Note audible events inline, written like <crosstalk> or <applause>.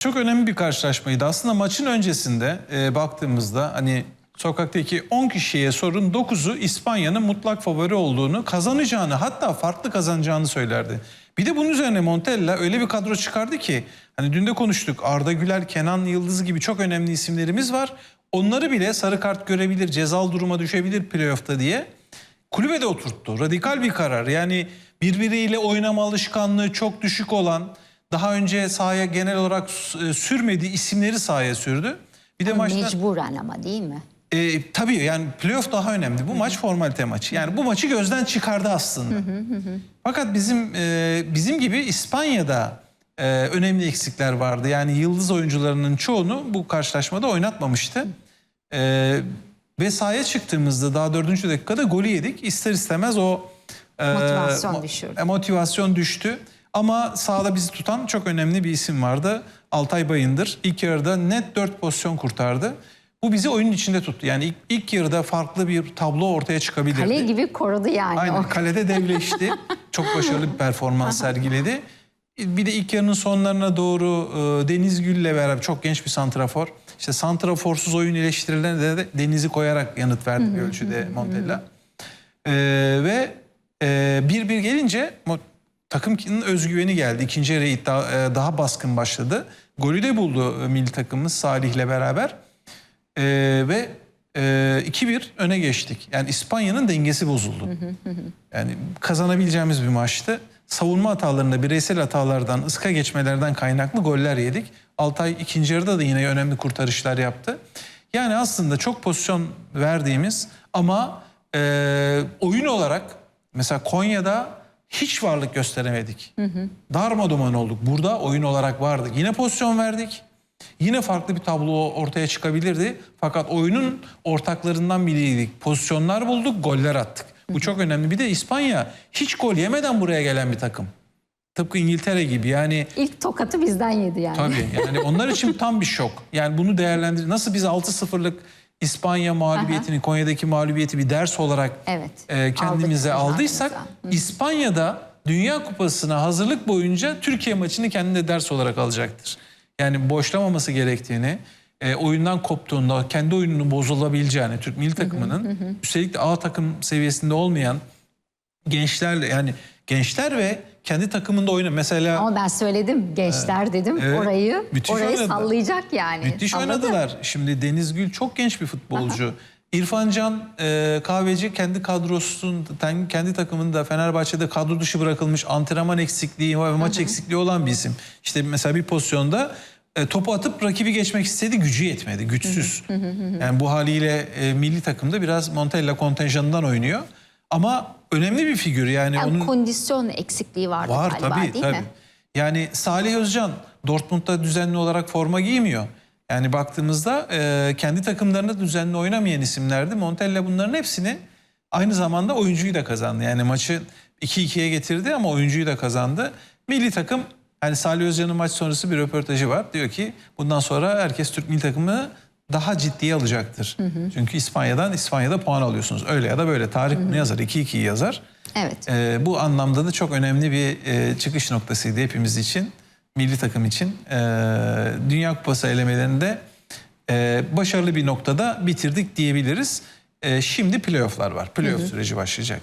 Çok önemli bir karşılaşmaydı. Aslında maçın öncesinde e, baktığımızda hani sokaktaki 10 kişiye sorun 9'u İspanya'nın mutlak favori olduğunu, kazanacağını hatta farklı kazanacağını söylerdi. Bir de bunun üzerine Montella öyle bir kadro çıkardı ki hani dün de konuştuk Arda Güler, Kenan Yıldız gibi çok önemli isimlerimiz var. Onları bile sarı kart görebilir, cezalı duruma düşebilir playoff'ta diye kulübede oturttu. Radikal bir karar. Yani birbiriyle oynama alışkanlığı çok düşük olan, daha önce sahaya genel olarak e, sürmediği isimleri sahaya sürdü. Bir de maçta Mecburen ama değil mi? e, tabii yani playoff daha önemli. Bu maç formalite maçı. Yani bu maçı gözden çıkardı aslında. Fakat bizim e, bizim gibi İspanya'da e, önemli eksikler vardı. Yani yıldız oyuncularının çoğunu bu karşılaşmada oynatmamıştı. E, ve sahaya çıktığımızda daha dördüncü dakikada golü yedik. İster istemez o e, Motivasyon mo- düşürdü. e, motivasyon düştü. Ama sahada bizi tutan çok önemli bir isim vardı. Altay Bayındır. İlk yarıda net 4 pozisyon kurtardı. Bu bizi oyunun içinde tuttu. Yani ilk, ilk yarıda farklı bir tablo ortaya çıkabilirdi. Kale gibi korudu yani Aynen o. kalede devleşti. <laughs> Çok başarılı bir performans sergiledi. Bir de ilk yarının sonlarına doğru e, Deniz Gül'le beraber çok genç bir santrafor. İşte santraforsuz oyun eleştirilerine de Deniz'i koyarak yanıt verdi bir ölçüde Montella. E, ve e, bir bir gelince takımın özgüveni geldi. İkinci yarı iddia, e, daha baskın başladı. Golü de buldu e, milli takımımız Salih'le beraber. E, ve e, 2-1 öne geçtik. Yani İspanya'nın dengesi bozuldu. Yani kazanabileceğimiz bir maçtı. Savunma hatalarında, bireysel hatalardan, ıska geçmelerden kaynaklı goller yedik. Altay ikinci yarıda da yine önemli kurtarışlar yaptı. Yani aslında çok pozisyon verdiğimiz ama e, oyun olarak mesela Konya'da hiç varlık gösteremedik. Darmadağın olduk. Burada oyun olarak vardık. Yine pozisyon verdik. Yine farklı bir tablo ortaya çıkabilirdi. Fakat oyunun ortaklarından biriydik. Pozisyonlar bulduk, goller attık. Bu çok önemli. Bir de İspanya hiç gol yemeden buraya gelen bir takım. Tıpkı İngiltere gibi yani İlk tokatı bizden yedi yani. tabii yani onlar için tam bir şok. Yani bunu değerlendir. Nasıl biz 6-0'lık İspanya mağlubiyetini, Konya'daki mağlubiyeti bir ders olarak Evet. e, kendimize Aldık aldıysak kucağımıza. İspanya'da Dünya Kupası'na hazırlık boyunca Türkiye maçını kendine ders olarak alacaktır. Yani boşlamaması gerektiğini, e, oyundan koptuğunda kendi oyununun bozulabileceğini Türk milli takımının üstelik de A takım seviyesinde olmayan gençlerle yani gençler ve kendi takımında oyna mesela Ama ben söyledim gençler dedim Evet. orayı Müthiş orayı oynadılar. sallayacak yani. Müthiş Salladı. oynadılar. Şimdi Deniz Gül çok genç bir futbolcu. İrfan Can e, Kahveci kendi kadrosunun kendi takımında Fenerbahçe'de kadro dışı bırakılmış antrenman eksikliği ve maç eksikliği olan bir isim. İşte mesela bir pozisyonda e, topu atıp rakibi geçmek istedi gücü yetmedi güçsüz. yani bu haliyle e, milli takımda biraz Montella kontenjanından oynuyor. Ama önemli bir figür yani, Yani onun kondisyon eksikliği vardı Var galiba tabii değil tabii. mi? Yani Salih Özcan Dortmund'da düzenli olarak forma giymiyor. Yani baktığımızda e, kendi takımlarında düzenli oynamayan isimlerdi. Montella bunların hepsini aynı zamanda oyuncuyu da kazandı. Yani maçı 2-2'ye getirdi ama oyuncuyu da kazandı. Milli takım hani Salih Özcan'ın maç sonrası bir röportajı var. Diyor ki bundan sonra herkes Türk milli takımını daha ciddiye alacaktır. Çünkü İspanya'dan İspanya'da puan alıyorsunuz. Öyle ya da böyle. Tarih bunu yazar. 2-2'yi yazar. Evet. Ee, bu anlamda da çok önemli bir e, çıkış noktasıydı hepimiz için, milli takım için. Ee, Dünya Kupası elemelerinde e, başarılı bir noktada bitirdik diyebiliriz. Ee, şimdi playofflar var. Playoff süreci başlayacak.